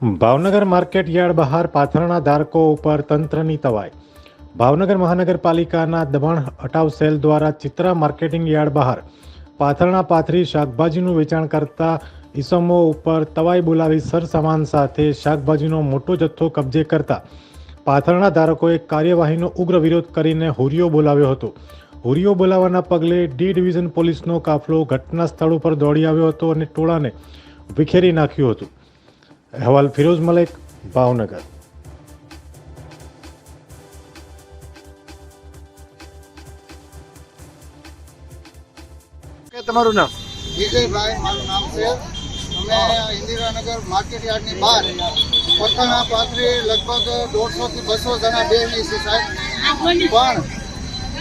Bhavnagar market yard બહાર પાથરણા ધારકો ઉપર તંત્રની તવાઈ. ભાવનગર મહાનગરપાલિકાના દબાણ હટાવ સેલ દ્વારા ચિત્રા માર્કેટિંગ યાર્ડ બહાર પાથરણા પાથરી શાકભાજીનું વેચાણ કરતા ઈસમો ઉપર તવાઈ બોલાવી સરસામાન સાથે શાકભાજીનો મોટો જથ્થો કબજે કરતા પાથરણા ધારકોએ કાર્યવાહીનો ઉગ્ર વિરોધ કરીને હુરિયો બોલાવ્યો હતો. હુરિયો બોલાવવાના પગલે ડી ડિવિઝન પોલીસનો કાફલો ઘટના સ્થળ ઉપર દોડી આવ્યો હતો અને ટોળાને વિખેરી નાખ્યું હતું. અહેવાલ ફિરોઝ મલેક ભાવનગર. તમારું નામ? વિજયભાઈ મારું નામ છે. અમે ઇન્દિરાનગર માર્કેટ યાર્ડની બહાર પોતાના પાથરી લગભગ દોઢસો થી બસો જણા બેસી છે સાહેબ. પણ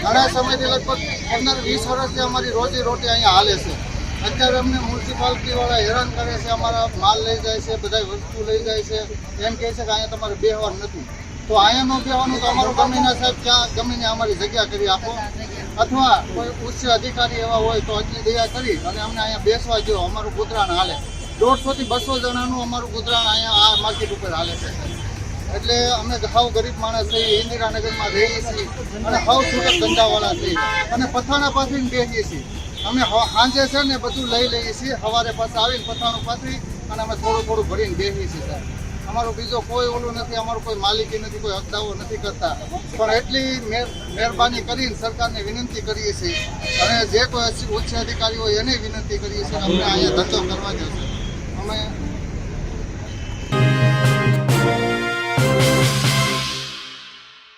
ઘણા સમયથી લગભગ પંદર વીસ વર્ષથી અમારી રોજી રોટી અહીંયા હાલે છે. અત્યારે અમને મ્યુનિસિપાલિટીવાળા હેરાન કરે છે, અમારા માલ લઈ જાય છે બધા વસ્તુ લઈ જાય છે. એમ કહે છે કે અહીંયા તમારે બેહવાનું નથી. તો અહીંયા ન બેહવાનું તો અમારું ગમીના સાહેબ ક્યાં ગમીને અમારી જગ્યા કરી આપો? અથવા કોઈ ઉચ્ચ અધિકારી એવા હોય તો હજી દયા કરી અને અમને અહીંયા બેસવા જો અમારું ગુજરાન હાલે. દોઢસોથી બસો જણાનું અમારું ગુજરાન અહીંયા આ માર્કેટ ઉપર હાલે છે. એટલે અમે હાવ ગરીબ માણસ છીએ ઇન્દિરાનગરમાં રહીએ છીએ અને હાવ છૂટક ધંધાવાળા છીએ. અને પથાણા પાસે બેસીએ છીએ. અમે સાંજે છે ને બધું લઈ લઈએ છીએ. સવારે પાછા આવીને પથાણું પાથરી અને અમે થોડું થોડું ભરીને બેસીએ છીએ સાહેબ અમારો બીજો કોઈ ઓલું નથી, અમારો કોઈ માલિકી નથી, કોઈ હકદાવો નથી કરતા. પણ એટલી મહેર- મહેરબાની કરીને સરકારને વિનંતી કરીએ છીએ. અને જે કોઈ ઉચ્ચ અધિકારી હોય એને વિનંતી કરીએ છીએ અમને અહીંયા ધંધો કરવા દો અમે